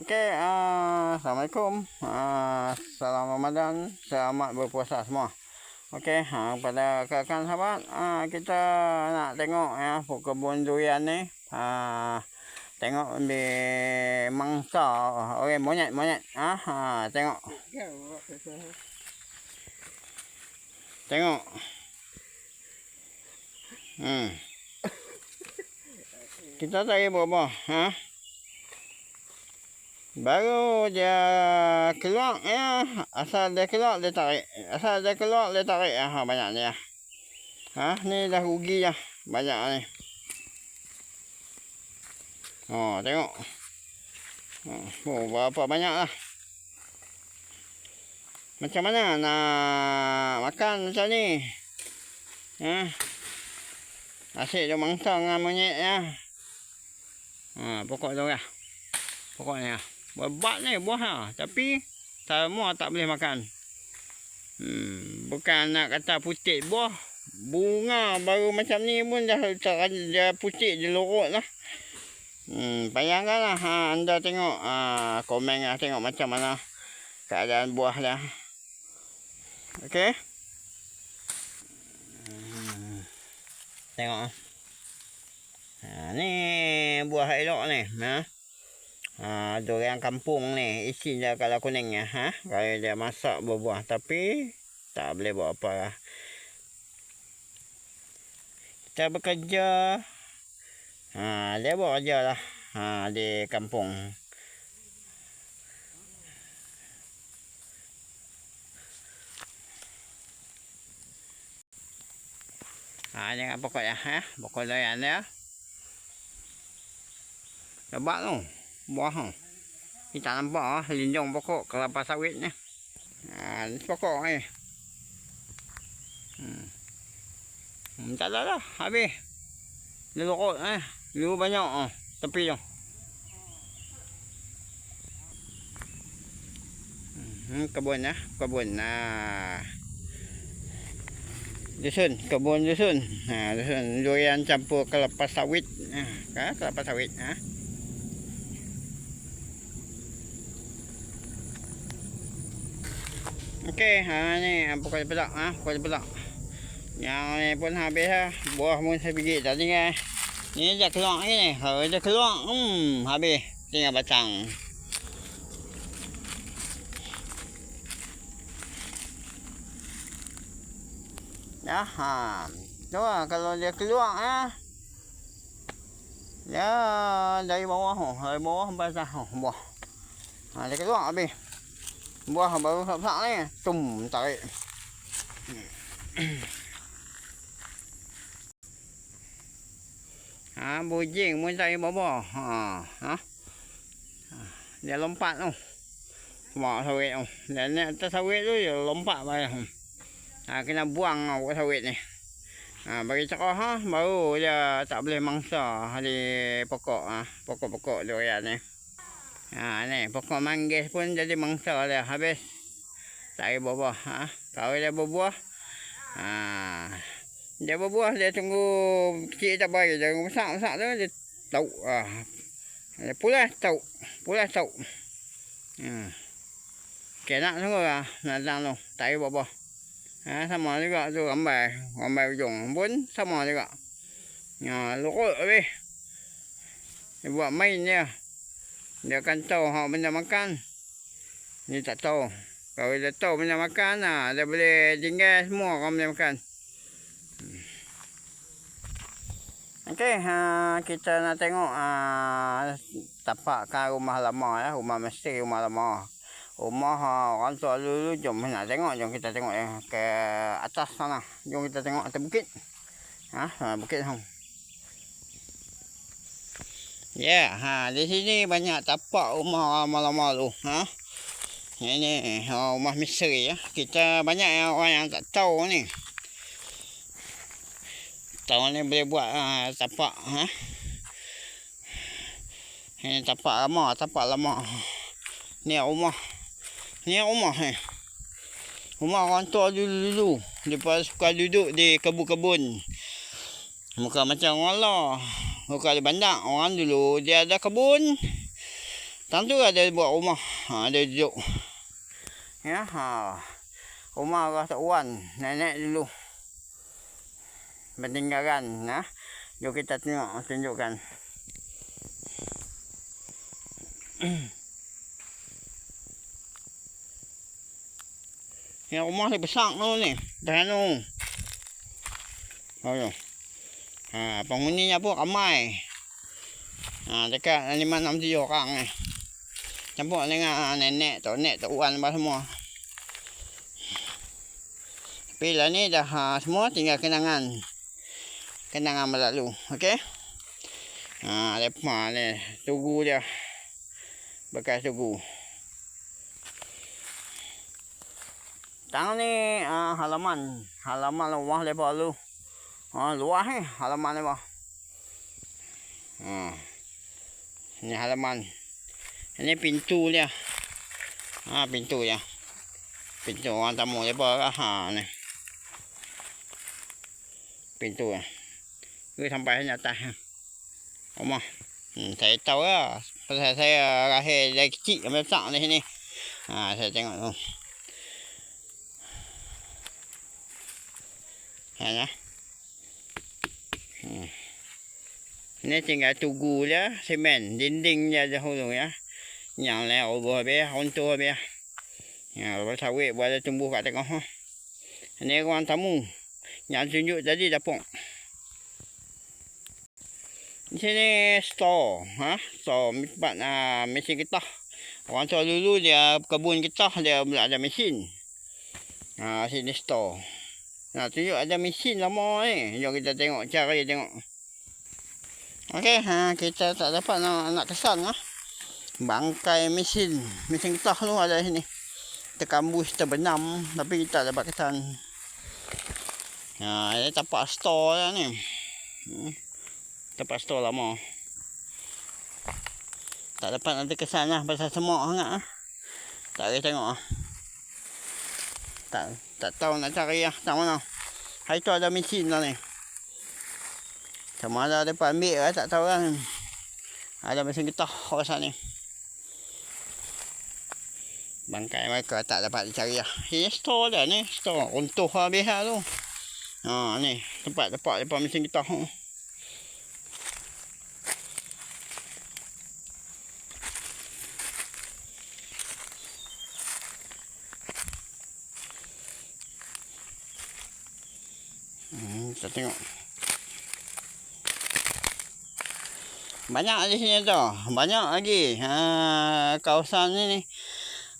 Okey, uh, Assalamualaikum. Uh, Salam Ramadan. Selamat berpuasa semua. Okey, uh, pada kawan sahabat, uh, kita nak tengok ya kebun durian ni. Uh, tengok di mangsa okey monyet monyet ah ha, tengok tengok hmm kita cari buah-buah ha Baru dia keluar ya. Asal dia keluar dia tarik. Asal dia keluar dia tarik ya. Ha, banyak dia. Ha, ni dah rugi ya. Banyak ni. Oh, tengok. Oh, berapa banyak lah. Macam mana nak makan macam ni? Ha? Asyik dia mangsa dengan monyet ya. Ha, pokok tu lah. Pokoknya. Bebat ni buah ha. Tapi semua tak boleh makan. Hmm, bukan nak kata putih buah. Bunga baru macam ni pun dah dah putih dia lorot lah. Hmm, bayangkanlah ha, anda tengok ha, komen lah tengok macam mana keadaan buah dah. Okey. Hmm, tengok. Ha, ni buah elok ni. Ha. Ha, durian kampung ni isi dia kalau kuning ya, ha. Kalau dia masak buah-buah tapi tak boleh buat apa lah. Kita bekerja. Ha, dia buat kerja lah. Ha, di kampung. Ha, jangan pokok ya, ha. Pokok durian dia. Lebat tu บ่ห้องมีตาลำบ่อลินยงปะโคกระปาสวิตเนี่ยอ่าปะโคไอ้อืมจัดาล้วฮะบบี้ลูกโอ้ยรู้บ้านยังอ๋อตะปียังกระบวนนะกระบวนนะดูสุนกระบวนดูสุวนอ่าดูสุวนโดยการจำพวกกระปาสวิตนะกระปาสวิตนะ Okey, ha ni pokok pelak ha, pokok pelak. Yang ni pun habis ha. Buah pun saya biji tadi kan. Ni dah keluar ni. Ha dah keluar. Hmm, habis. Tinggal batang. Ya, ha. Tu lah, kalau dia keluar ha. Ya, dari bawah dari bawah basah buah. Ha, dia keluar habis buah baru sak-sak ni tum tarik ha bujing pun tak bapa ha ha dia lompat tu semua sawit tu dan ni atas sawit tu dia lompat bayar ha kena buang awak sawit ni ha bagi cakap ha baru dia tak boleh mangsa di pokok ha pokok-pokok durian ni Ha ni pokok manggis pun jadi mangsa dah habis. Tak ada buah. Ha kalau dia berbuah. Ha dia berbuah dia tunggu kecil tak baik dia besar-besar tu dia tahu ah. Dia pulas tahu. Pulas tahu. Ha. Okay, nak tunggu lah. Nak tu. Tak ada. Ha, sama juga tu rambai. Rambai ujung pun sama juga. Ya, lukut habis. Dia buat main dia. Dia akan tahu hak benda makan. Ni tak tahu. Kalau dia tahu benda makan, nah, dia boleh tinggal semua orang boleh makan. Okey, ha, kita nak tengok ha, tapak kan rumah lama ya, rumah mesti rumah lama. Rumah ha, orang tua dulu jom nak tengok, jom kita tengok ya, ke atas sana. Jom kita tengok atas bukit. Ha, ha bukit tu. Ya, yeah, ha di sini banyak tapak rumah lama-lama tu, ha. Ini ha, rumah misteri ya. Kita banyak yang orang yang tak tahu ni. Tahu ni boleh buat ha, tapak, ha. Ini tapak lama, tapak lama. Ni rumah. Ni rumah ni. Rumah orang tua dulu-dulu. Dia suka duduk di kebun-kebun. Muka macam orang lah. Bukan di bandar. Orang dulu dia ada kebun. Tang tu ada buat rumah. Ha, ada duduk. Ya, ha. Rumah orang Tok Wan, nenek dulu. Peninggalan, nah. Jom kita tengok, tunjukkan. Yang rumah ni besar tu ni. Dah tu. Oh, tu. Ha, penghuninya pun ramai. Ha, dekat lima enam tujuh orang ni. Campur dengan nenek, tok nek, tok wan apa semua. Tapi lah ni dah ha, semua tinggal kenangan. Kenangan berlalu. Okey. Ha, lepas ni. Tugu dia. Bekas tugu. Tang ni uh, halaman. Halaman rumah lepas lu. Ha, luas ni halaman ni bah. Ha. Ini halaman. Ini pintu dia. Ha, pintu dia. Pintu orang tamu lepas lah. Ha, ni. Pintu lah. Ini sampai ni atas. Rumah. Hmm, saya tahu lah. Pasal saya rahir dari kecil sampai besar di sini. Ha, saya tengok tu. Ha, ya. Hmm. Ini tinggal tugu je, semen, dinding je dahulu ya. Yang lain ubah habis, runtuh habis. Ya, lepas sawit buat ada tumbuh kat tengah. Ha. Ini ruang tamu. Yang tunjuk tadi dapur. Di sini store, ha? Store tempat uh, mesin getah. Orang tua dulu dia kebun getah dia pula ada mesin. Ha, sini store. Nah, tunjuk ada mesin lama ni. Jom kita tengok cara dia tengok. Okey, ha, kita tak dapat nak, nak kesan lah. Bangkai mesin. Mesin getah tu ada sini. Terkambus, terbenam. Tapi kita tak dapat kesan. Ha, ini tapak store lah ni. Hmm. Tapak store lama. Tak dapat nanti kesan lah. Pasal semua sangat lah. Tak boleh tengok lah. Tak tak tahu nak cari lah. Tak mana. Hari tu ada mesin lah ni. Sama ada dapat ambil lah. Tak tahu lah. Ada mesin getah rasa ni. Bangkai mereka tak dapat dicari lah. Ini store dah ni. Store. Runtuh habis lah tu. Ha ni. Tempat-tempat lepas mesin getah. Ha. Hmm, kita tengok. Banyak di sini tu. Banyak lagi. Ha, kawasan ni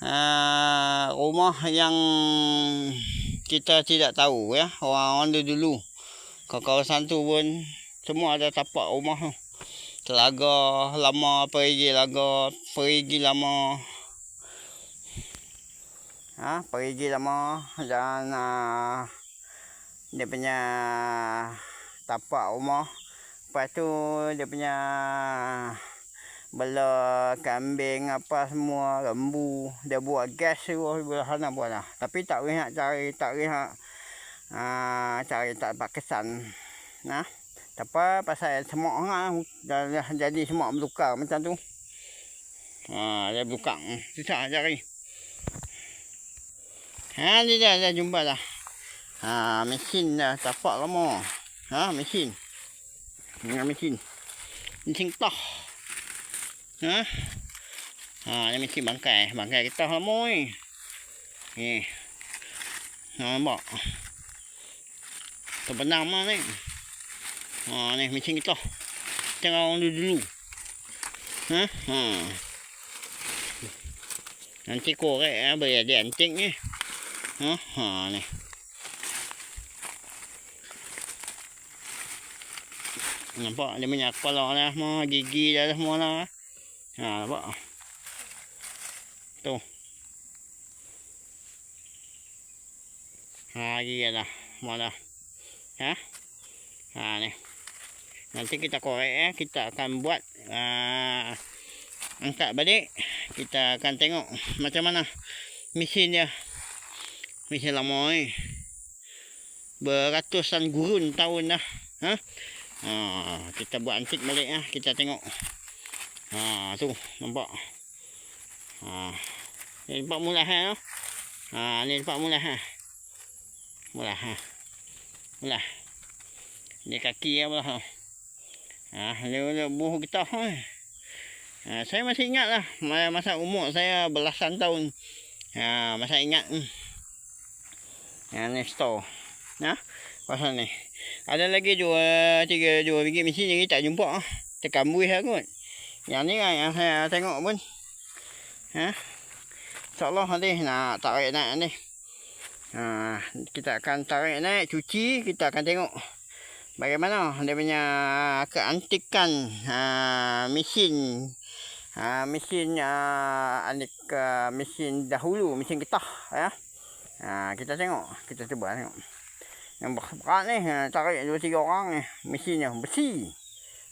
ha, rumah yang kita tidak tahu ya. Orang-orang dulu. Ke kawasan tu pun semua ada tapak rumah tu. Telaga lama, perigi laga, perigi lama. Ha, perigi lama dan uh, dia punya tapak rumah lepas tu dia punya bela kambing apa semua lembu dia buat gas tu belah sana buat lah. Tapi tak boleh nak cari tak boleh nak uh, cari tak dapat kesan. Nah tapi pasal semua orang dah, dah jadi semua berlukar macam tu. Ha, dia berlukar susah cari. Ha, dia dah, dah jumpa dah. Ha, mesin dah tapak lama. Ha, mesin. ยังไม่ชินทิ้งต่อนะอ่ายังไม่ชินบางแก่บางแก่ก็ต่อขโมยนี่น้องบอกตัวบนังมาเนี่ยอ๋อเนี่ยไม่ชินก็ต่อจะเอาดูดูฮะอ่าอันที่โก้ก็เอาเบียดแดนจริงนี่อ๋อเนี่ย Nampak dia punya kepala lah semua, gigi dah semua lah. Ha, nampak. Tu. Ha, gigi dah. Mana? Ha? Ha, ni. Nanti kita korek eh. Kita akan buat uh, angkat balik. Kita akan tengok macam mana mesin dia. Mesin lama ni. Beratusan gurun tahun dah. Ha? Ha, kita buat antik balik ah, kita tengok. Ha, tu nampak. Ha. Ni tempat mula ha. Ha, ni tempat mula ha. Mula ha. Mula. Ni kaki ya mula ha. Ni buah kita ha. Ha, saya masih ingat lah masa umur saya belasan tahun. Ha, masa ingat. Hmm. Ha, ni store. Ha, pasal ni. Ada lagi dua, tiga, dua biji mesin lagi tak jumpa. Ha. Tekan buih lah kot. Yang ni lah yang saya tengok pun. Ha. InsyaAllah nanti nak tarik naik ni. Ha, kita akan tarik naik, cuci, kita akan tengok bagaimana dia punya keantikan ha, mesin ha, mesin uh, anik mesin dahulu mesin getah ya ha, kita tengok kita cuba tengok yang berat ni ha, tarik dua tiga orang ni mesinnya besi.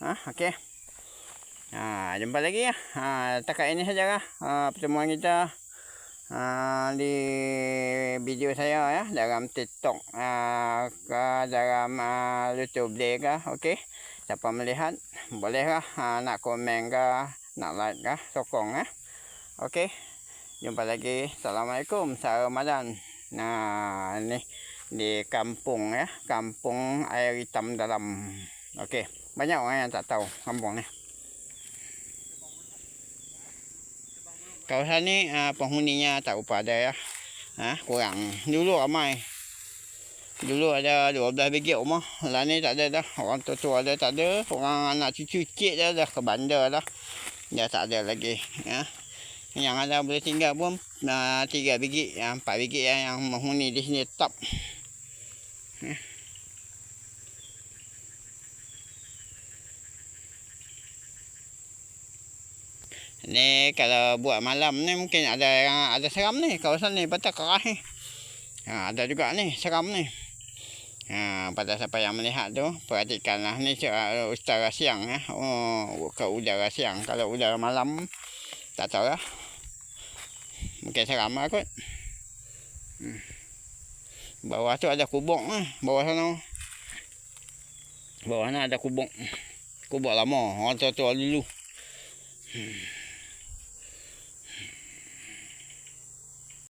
Ha, okey ha, jumpa lagi ya. Ha, takat ini saja lah ha, pertemuan kita Uh, di video saya ya dalam TikTok uh, ke dalam uh, YouTube dia ke okey siapa melihat bolehlah uh, nak komen ke nak like ke sokong ya. Okey jumpa lagi. Assalamualaikum. Selamat ramadan. Nah ni di kampung ya kampung air hitam dalam okey banyak orang yang tak tahu kampung ni kawasan ni uh, penghuninya tak apa ada ya. Ha, kurang. Dulu ramai. Dulu ada 12 biji rumah. Lah ni tak ada dah. Orang tua-tua ada tak ada. Orang anak cucu cik dah dah ke bandar dah. Dia tak ada lagi. Ya. Yang ada boleh tinggal pun uh, 3 biji, yang 4 biji ya, yang menghuni di sini tetap. Ya. Ni kalau buat malam ni mungkin ada yang ada seram ni kawasan ni patah kerah ni. Ha, ada juga ni seram ni. Ha, pada siapa yang melihat tu perhatikanlah ni utara siang ya. Oh, ke udara siang. Kalau udara malam tak tahu lah. Mungkin seram lah kot. Hmm. Bawah tu ada kubuk ni. Bawah sana. Bawah sana ada kubuk. Kubuk lama. Orang tua-tua dulu. Hmm.